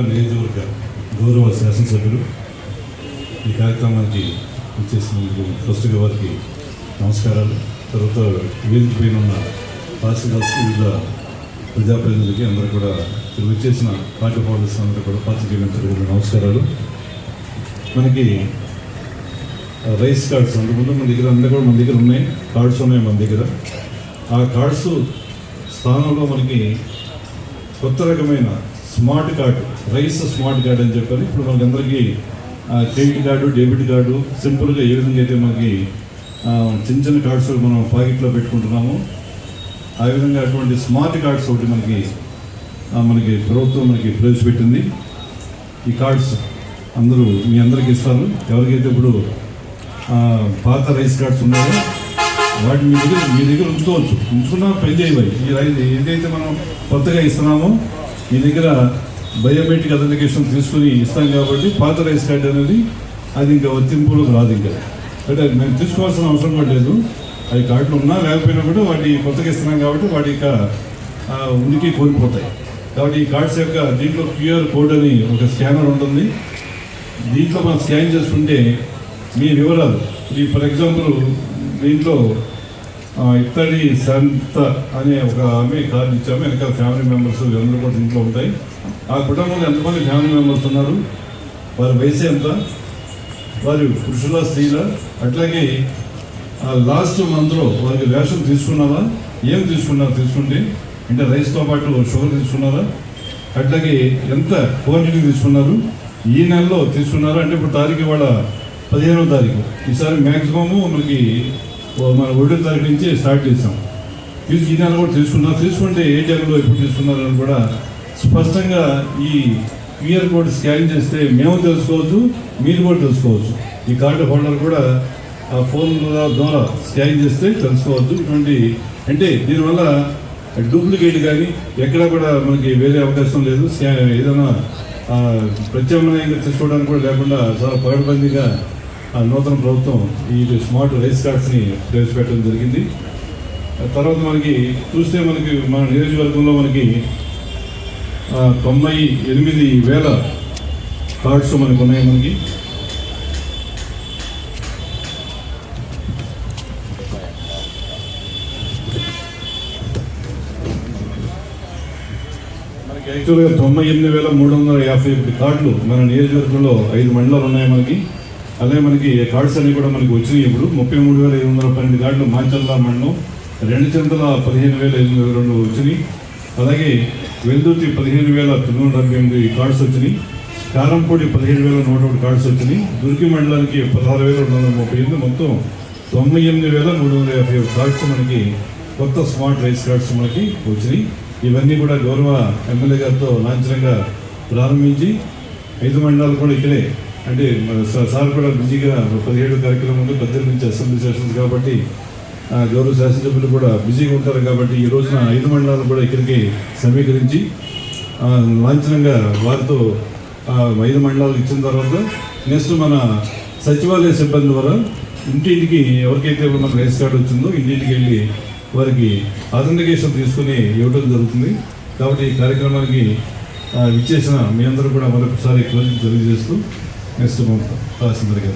నియోజకవర్గ గౌరవ శాసనసభ్యులు. ఈ కార్యక్రమానికి వచ్చేసినందుకు ఫస్ట్గా వారికి నమస్కారాలు. తర్వాత వేదిక పైన ఉన్న తహసీల్దార్స్ వివిధ ప్రజాప్రతినిధులకి అందరూ కూడా వచ్చేసిన పార్టీ హోల్డర్స్ అందరూ కూడా పార్టీ కూడా నమస్కారాలు. మనకి రైస్ కార్డ్స్ అంతకుముందు మన దగ్గర అందరూ కూడా మన దగ్గర ఉన్నాయి. కార్డ్స్ ఉన్నాయి మన దగ్గర. ఆ కార్డ్స్ స్థానంలో మనకి కొత్త రకమైన smart card rice smart card అని చెప్పారు ఇప్పుడు మనకి అందరికీ క్రెడిట్ కార్డు డెబిట్ కార్డు సింపుల్గా ఏ విధంగా అయితే మనకి చిన్న చిన్న కార్డ్స్ మనం పాకెట్లో పెట్టుకుంటున్నాము. ఆ విధంగా అటువంటి స్మార్ట్ కార్డ్స్ ఒకటి మనకి మనకి ప్రభుత్వం మనకి ప్రవేశపెట్టింది. ఈ కార్డ్స్ అందరూ మీ అందరికీ ఇస్తారు ఎవరికైతే ఇప్పుడు పాత రైస్ కార్డ్స్ ఉన్నాయో వాటిని మీ దగ్గర మీ దగ్గర ఉంచుకోవచ్చు. ఉంచుకున్నా పని చేయవాలి ఈ రైస్ ఏదైతే మనం కొత్తగా ఇస్తున్నామో మీ దగ్గర బయోమెట్రిక్ అథెంటికేషన్ తీసుకుని ఇస్తాం కాబట్టి పాత రైస్ కార్డ్ అనేది అది ఇంకా వర్తింపులో రాదు ఇంకా. అంటే అది మేము తీసుకోవాల్సిన అవసరం కూడా లేదు. అవి కార్డులు ఉన్నా లేకపోయినా కూడా వాటి కొత్తగా ఇస్తున్నాం కాబట్టి వాటి యొక్క ఉనికి కోల్పోతాయి. కాబట్టి ఈ కార్డ్స్ యొక్క దీంట్లో క్యూఆర్ కోడ్ అని ఒక స్కానర్ ఉంటుంది. దీంట్లో మనం స్కాన్ చేసుకుంటే మీ వివరాలు. ఈ ఫర్ ఎగ్జాంపుల్ దీంట్లో ఇత్తడి సంత అనే ఒక ఆమె కార్డు ఇచ్చాము వెనకాల ఫ్యామిలీ మెంబర్స్ అందరూ కూడా దీంట్లో ఉంటాయి. ఆ కుటుంబంలో ఎంతమంది ఫ్యామిలీ మెంబర్స్ ఉన్నారు? వారి వయసు ఎంత? వారి పురుషుల స్త్రీల? అట్లాగే లాస్ట్ మంత్లో వారికి రేషన్ తీసుకున్నారా ఏం తీసుకున్నారు? తీసుకుంటే అంటే రైస్తో పాటు షుగర్ తీసుకున్నారా? అట్లాగే ఎంత క్వాంటిటీ తీసుకున్నారు? ఈ నెలలో తీసుకున్నారా? అంటే ఇప్పుడు తారీఖు వాళ్ళ పదిహేనో తారీఖు. ఈసారి మ్యాక్సిమము మనకి మన ఒకటో తారీఖు నుంచి స్టార్ట్ చేసాం తీసు ఈ నెల కూడా తీసుకున్నారు తీసుకుంటే ఏ టైంలో ఎప్పుడు తీసుకున్నారని కూడా స్పష్టంగా ఈ క్యూఆర్ కోడ్ స్కాన్ చేస్తే మేము తెలుసుకోవచ్చు మీరు కూడా తెలుసుకోవచ్చు. ఈ కార్డు హోల్డర్ కూడా ఆ ఫోన్ ద్వారా స్కాన్ చేస్తే తెలుసుకోవచ్చు. ఇటువంటి అంటే దీనివల్ల డూప్లికేట్ కానీ ఎక్కడ కూడా మనకి వేరే అవకాశం లేదు. స్కా- ఏదైనా ప్రత్యామ్నాయంగా తీసుకోవడానికి కూడా లేకుండా చాలా పగడబందీగా నూతన ప్రభుత్వం ఈ స్మార్ట్ రైస్ కార్డ్స్ని ప్రవేశపెట్టడం జరిగింది. తర్వాత మనకి చూస్తే మనకి మన నియోజకవర్గంలో మనకి తొంభై ఎనిమిది వేల కార్డ్స్ మనకు ఉన్నాయి మనకి. మనకి యాక్చువల్గా తొంభై ఎనిమిది వేల మూడు వందల యాభై ఒకటి కార్డులు మన నియోజకవర్గంలో ఐదు మండలాలు ఉన్నాయి మనకి. అలాగే మనకి కార్డ్స్ అన్ని కూడా మనకి వచ్చినాయి ఇప్పుడు. ముప్పై మూడు వేల ఐదు వందల పన్నెండు కార్డులు మాంచల్లా మండలం రెండు చెంతల పదిహేను వేల ఐదు వందల రెండు వచ్చినాయి. అలాగే వెల్దుర్తి పదిహేను వేల తొమ్మిది వందల డెబ్బై ఎనిమిది కార్డ్స్ వచ్చినాయి. కారంపూడి పదిహేడు వేల నూట ఒకటి కార్డ్స్ వచ్చినాయి. దుర్గి మండలానికి పదహారు వేల రెండు వందల ముప్పై ఎనిమిది మొత్తం తొంభై ఎనిమిది వేల మూడు వందల యాభై కార్డ్స్ మనకి కొత్త స్మార్ట్ రైస్ కార్డ్స్ మనకి వచ్చినాయి. ఇవన్నీ కూడా గౌరవ ఎమ్మెల్యే గారితో లాంఛనంగా ప్రారంభించి ఐదు మండలాలు కూడా ఇక్కడే అంటే మన సార్ కూడా బిజీగా పదిహేడు కార్యక్రమం ఉంది పద్దెనిమిది నుంచి అసెంబ్లీ సెషన్స్ కాబట్టి గౌరవ శాసనసభ్యులు కూడా బిజీగా ఉంటారు కాబట్టి ఈ రోజున ఐదు మండలాలు కూడా ఇక్కడికి సమీకరించి లాంఛనంగా వారితో ఐదు మండలాలు ఇచ్చిన తర్వాత నెక్స్ట్ మన సచివాలయ సిబ్బంది ద్వారా ఇంటింటికి ఎవరికైతే మన రేస్ కార్డు వచ్చిందో ఇంటింటికి వెళ్ళి వారికి అథెంటికేషన్ తీసుకుని ఇవ్వడం జరుగుతుంది. కాబట్టి ఈ కార్యక్రమానికి ఇచ్చేసిన మీ అందరూ కూడా మరొకసారి క్లోజింగ్ తెలియజేస్తూ Mesut Mumta. Rasim Dırgın.